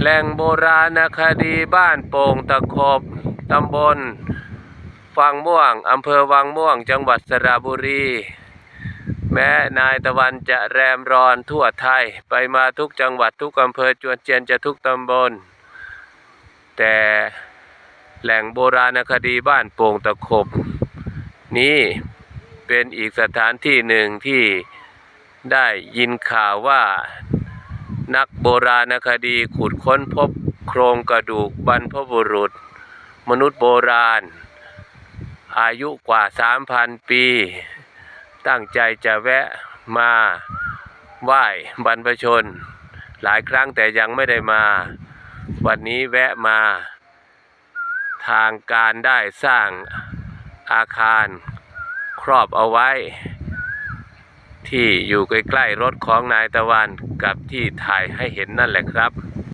แหล่งโบราณคดีบ้านโป่งตะขบตำบลวังม่วง อำเภอวังม่วง จังหวัดสระบุรี แม้นายตะวันจะแรมรอนทั่วไทย ไปมาทุกจังหวัดทุกอำเภอจวนเจียนจะทุกตำบล แต่แหล่งโบราณคดีบ้านโป่งตะขบ นี้เป็นอีกสถานที่หนึ่งที่ได้ยินข่าวว่า นักโบราณคดีขุดค้นพบโครงกระดูกบรรพบุรุษ มนุษย์โบราณ อายุกว่า 3,000 ปี ตั้งใจจะแวะมาไหว้บรรพชน หลายครั้งแต่ยังไม่ได้มา วันนี้แวะมา ทางการได้สร้างอาคารครอบเอาไว้ ที่อยู่ใกล้ๆรถของนายตะวันกับที่ถ่ายให้เห็นนั่นแหละครับ